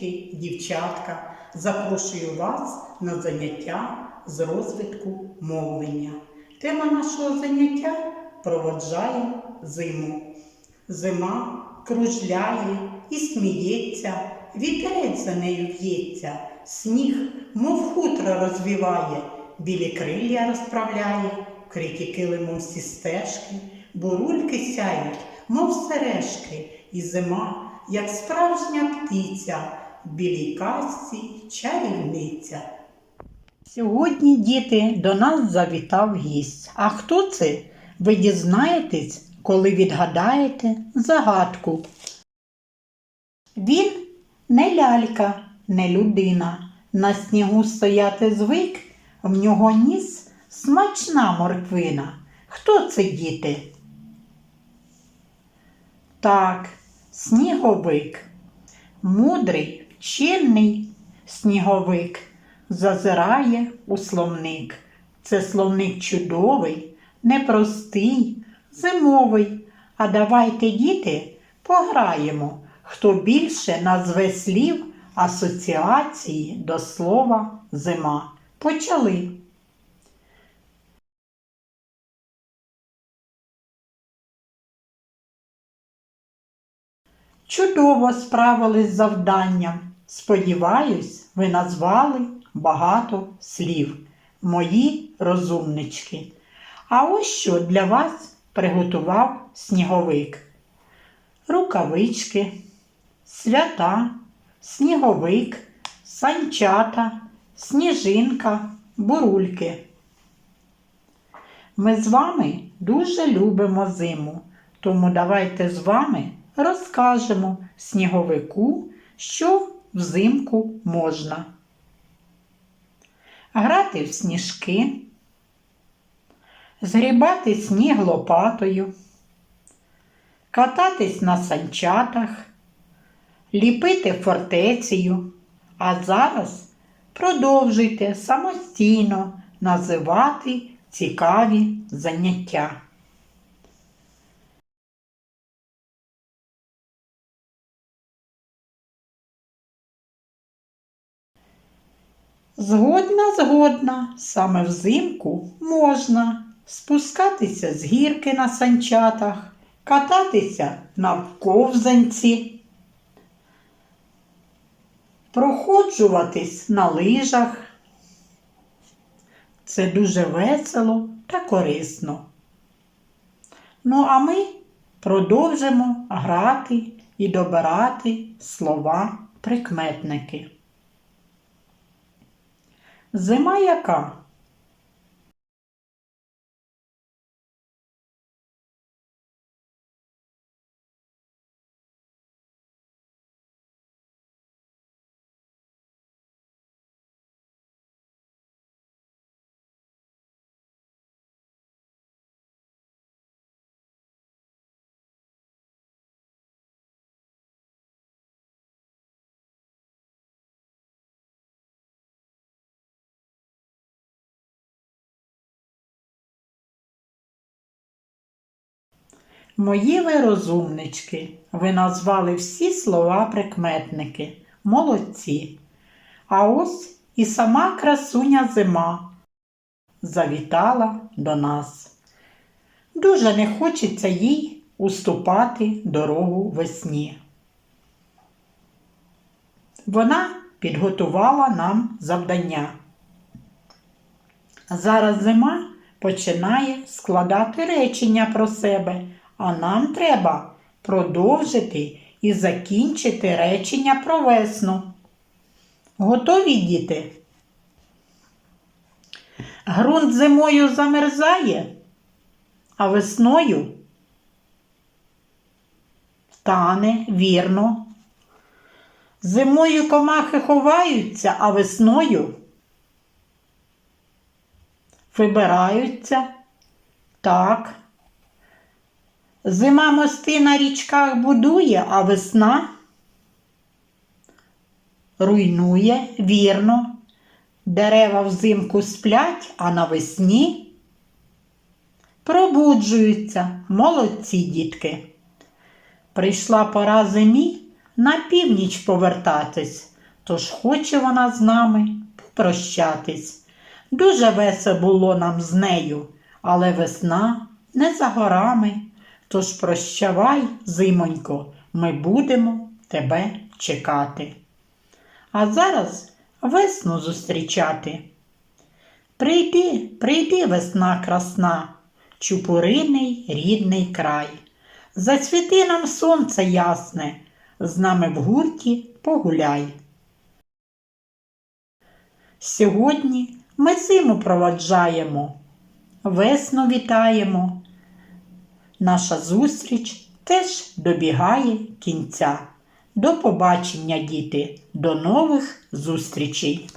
хлопчики, дівчатка, запрошую вас на заняття з розвитку мовлення. Тема нашого заняття проводжає зиму. Зима кружляє і сміється, вітерець за нею в'ється, сніг, мов хутро розвіває, білі крилля розправляє, вкриті килимом всі стежки, бурульки сяють, мов сережки, і зима, як справжня птиця, білій казці чарівниця. Сьогодні, діти, до нас завітав гість. А хто це? Ви дізнаєтесь, коли відгадаєте загадку. Він не лялька, не людина. На снігу стояти звик, в нього ніс смачна морквина. Хто це діти? Так, сніговик. Мудрий, чинний сніговик зазирає у словник. Це словник чудовий, непростий, зимовий. А давайте, діти, пограємо, хто більше назве слів асоціації до слова зима. Почали. Чудово справились з завданням. Сподіваюсь, ви назвали багато слів, мої розумнички. А ось що для вас приготував сніговик. Рукавички, свята, сніговик, санчата, сніжинка, бурульки. Ми з вами дуже любимо зиму, тому давайте з вами розкажемо сніговику, що взимку можна. Грати в сніжки, згрібати сніг лопатою, кататись на санчатах, ліпити фортецею, а зараз продовжуйте самостійно називати цікаві заняття. Згодна, згодна, саме взимку можна спускатися з гірки на санчатах, кататися на ковзанці, проходжуватись на лижах. Це дуже весело та корисно. Ну, а ми продовжимо грати і добирати слова прикметники. Зима яка? Мої ви розумнички, ви назвали всі слова прикметники. Молодці. А ось і сама красуня зима завітала до нас. Дуже не хочеться їй уступати дорогу весні. Вона підготувала нам завдання. Зараз зима починає складати речення про себе, а нам треба продовжити і закінчити речення про весну. Готові діти? Грунт зимою замерзає, а весною тане, вірно. Зимою комахи ховаються, а весною вибираються. Так. Зима мости на річках будує, а весна руйнує, вірно. Дерева взимку сплять, а навесні пробуджуються. Молодці дітки. Прийшла пора зимі, на північ повертатись, тож хоче вона з нами попрощатись. Дуже весело було нам з нею, але весна не за горами. Тож прощавай, зимонько, ми будемо тебе чекати. А зараз весну зустрічати. Прийди, прийди, весна красна, чупуриний рідний край. Засвіти нам сонце ясне, з нами в гурті погуляй. Сьогодні ми зиму проводжаємо, весну вітаємо. Наша зустріч теж добігає кінця. До побачення, діти, до нових зустрічей!